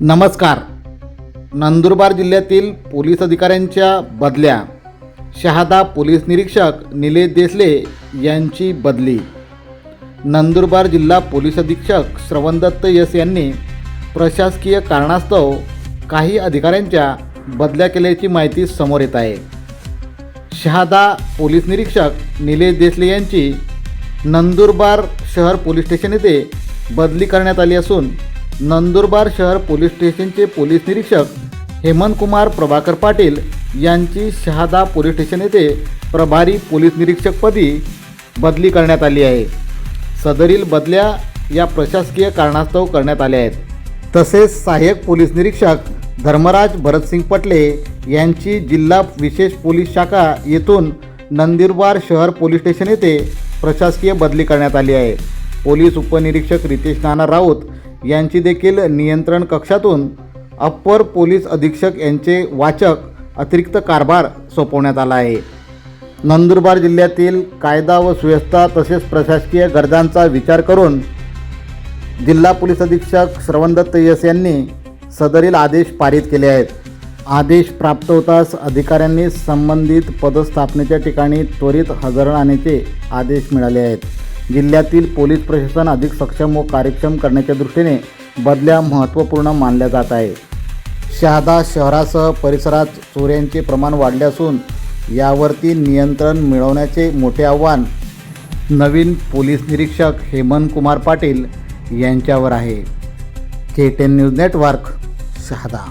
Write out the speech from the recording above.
नमस्कार. नंदुरबार जिल्ह्यातील पोलीस अधिकाऱ्यांच्या बदल्या. शहादा पोलीस निरीक्षक निलेश देसले यांची बदली. नंदुरबार जिल्हा पोलीस अधीक्षक श्रवणदत्त यस यांनी प्रशासकीय कारणास्तव काही अधिकाऱ्यांच्या बदल्या केल्याची माहिती समोर येत आहे. शहादा पोलीस निरीक्षक निलेश देसले यांची नंदुरबार शहर पोलीस स्टेशन येथे बदली करण्यात आली असून नंदुरबार शहर पोलीस स्टेशनचे पोलीस निरीक्षक हेमंतकुमार प्रभाकर पाटील यांची शहादा पोलीस स्टेशन येथे प्रभारी पोलीस निरीक्षकपदी बदली करण्यात आली आहे. सदरील बदल्या या प्रशासकीय कारणास्तव करण्यात आल्या आहेत. तसेच सहाय्यक पोलीस निरीक्षक धर्मराज भरतसिंग पटले यांची जिल्हा विशेष पोलीस शाखा येथून नंदुरबार शहर पोलीस स्टेशन येथे प्रशासकीय बदली करण्यात आली आहे. पोलीस उपनिरीक्षक रितेश नाना राऊत यांची देखील नियंत्रण कक्षातून अप्पर पोलीस अधीक्षक यांचे वाचक अतिरिक्त कारभार सोपवण्यात आला आहे. नंदुरबार जिल्ह्यातील कायदा व सुव्यवस्था तसेच प्रशासकीय गरजांचा विचार करून जिल्हा पोलीस अधीक्षक श्रवणदत्त यस यांनी सदरील आदेश पारित केले आहेत. आदेश प्राप्त होताच अधिकाऱ्यांनी संबंधित पदस्थापनेच्या ठिकाणी त्वरित हजर राहण्याचे आदेश मिळाले आहेत. जिल्ह्यातील पोलीस प्रशासन अधिक सक्षम व कार्यक्षम करण्याच्या दृष्टीने बदल्या महत्त्वपूर्ण मानल्या जात आहे. शहादा शहरासह परिसरात चोऱ्यांचे प्रमाण वाढले असून यावरती नियंत्रण मिळवण्याचे मोठे आव्हान नवीन पोलीस निरीक्षक हेमंत कुमार पाटील यांच्यावर आहे. K ten news network Shahada.